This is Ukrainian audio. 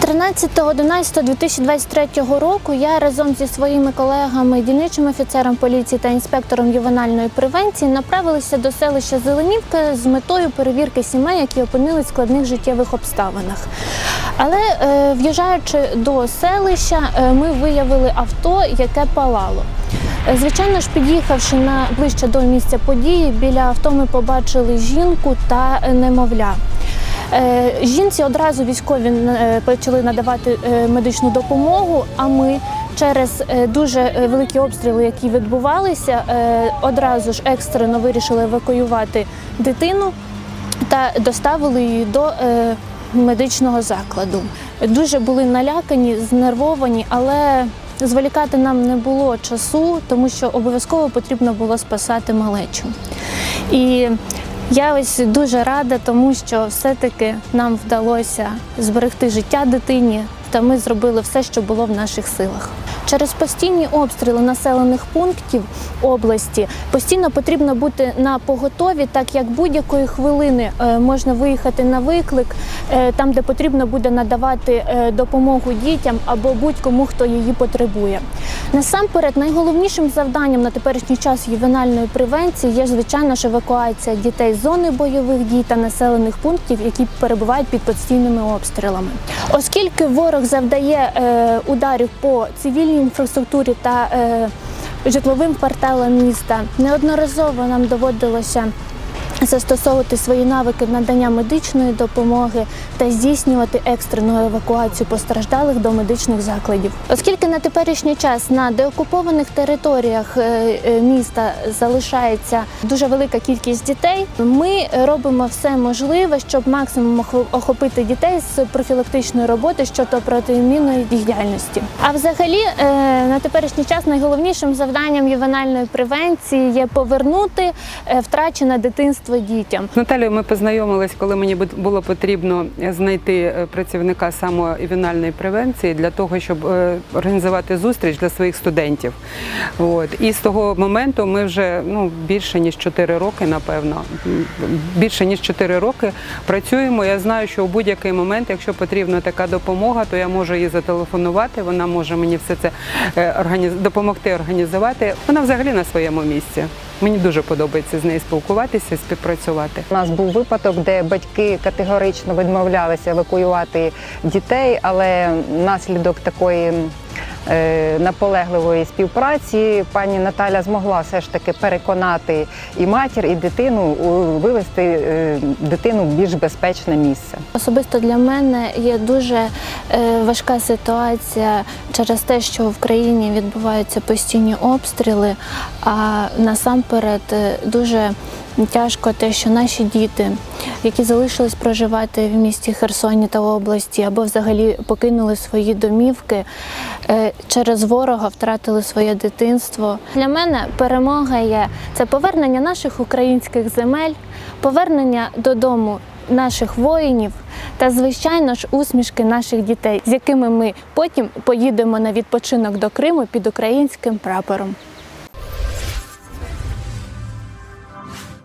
12.11.2023 року я разом зі своїми колегами, дільничим офіцером поліції та інспектором ювенальної превенції направилися до селища Зеленівка з метою перевірки сімей, які опинились в складних життєвих обставинах. Але е, в'їжджаючи до селища, е, ми виявили авто, яке палало. Е, Звичайно ж, під'їхавши на ближче до місця події, біля авто ми побачили жінку та немовля. Е, Жінці одразу військові е, почали надавати е, медичну допомогу. А ми через дуже великі обстріли, які відбувалися, одразу ж екстрено вирішили евакуювати дитину та доставили її до медичного закладу. Дуже були налякані, знервовані, але зволікати нам не було часу, тому що обов'язково потрібно було спасати малечу. І я ось дуже рада, тому що все-таки нам вдалося зберегти життя дитині, та ми зробили все, що було в наших силах. Через постійні обстріли населених пунктів області постійно потрібно бути на поготові, так як будь-якої хвилини е, можна виїхати на виклик, е, там, де потрібно буде надавати е, допомогу дітям або будь-кому, хто її потребує. Насамперед, найголовнішим завданням на теперішній час ювенальної превенції є, звичайно ж, евакуація дітей з зони бойових дій та населених пунктів, які перебувають під постійними обстрілами. Оскільки ворог завдає е, ударів по цивільній інфраструктурі та е, житловим кварталам міста, неодноразово нам доводилося застосовувати свої навики надання медичної допомоги та здійснювати екстрену евакуацію постраждалих до медичних закладів. Оскільки на теперішній час на деокупованих територіях е, е, міста залишається дуже велика кількість дітей, ми робимо все можливе, щоб максимум охо- охопити дітей з профілактичної роботи щодо протиімунної діяльності. А взагалі е, на теперішній час найголовнішим завданням ювенальної превенції є повернути втрачене дитинство дітям. З Наталією ми познайомились, коли мені було потрібно знайти е, працівника самоівінальної превенції для того, щоб е, організувати зустріч для своїх студентів. От. І з того моменту ми вже ну, більше ніж 4 роки, напевно, більше ніж 4 роки працюємо. Я знаю, що у будь-який момент, якщо потрібна така допомога, то я можу їй зателефонувати. Вона може мені все це е, допомогти організувати. Вона взагалі на своєму місці. Мені дуже подобається з нею спілкуватися, співпрацювати. У нас був випадок, де батьки категорично відмовлялися евакуювати дітей, але наслідок такої наполегливої співпраці пані Наталя змогла все ж таки переконати і матір, і дитину вивести е, дитину в більш безпечне місце. Особисто для мене є дуже е, важка ситуація через те, що в країні відбуваються постійні обстріли. А насамперед е, дуже тяжко те, що наші діти, які залишились проживати в місті Херсоні та області, або взагалі покинули свої домівки, е, через ворога втратили своє дитинство. Для мене перемога є це повернення наших українських земель, повернення додому наших воїнів та, звичайно ж, усмішки наших дітей, з якими ми потім поїдемо на відпочинок до Криму під українським прапором.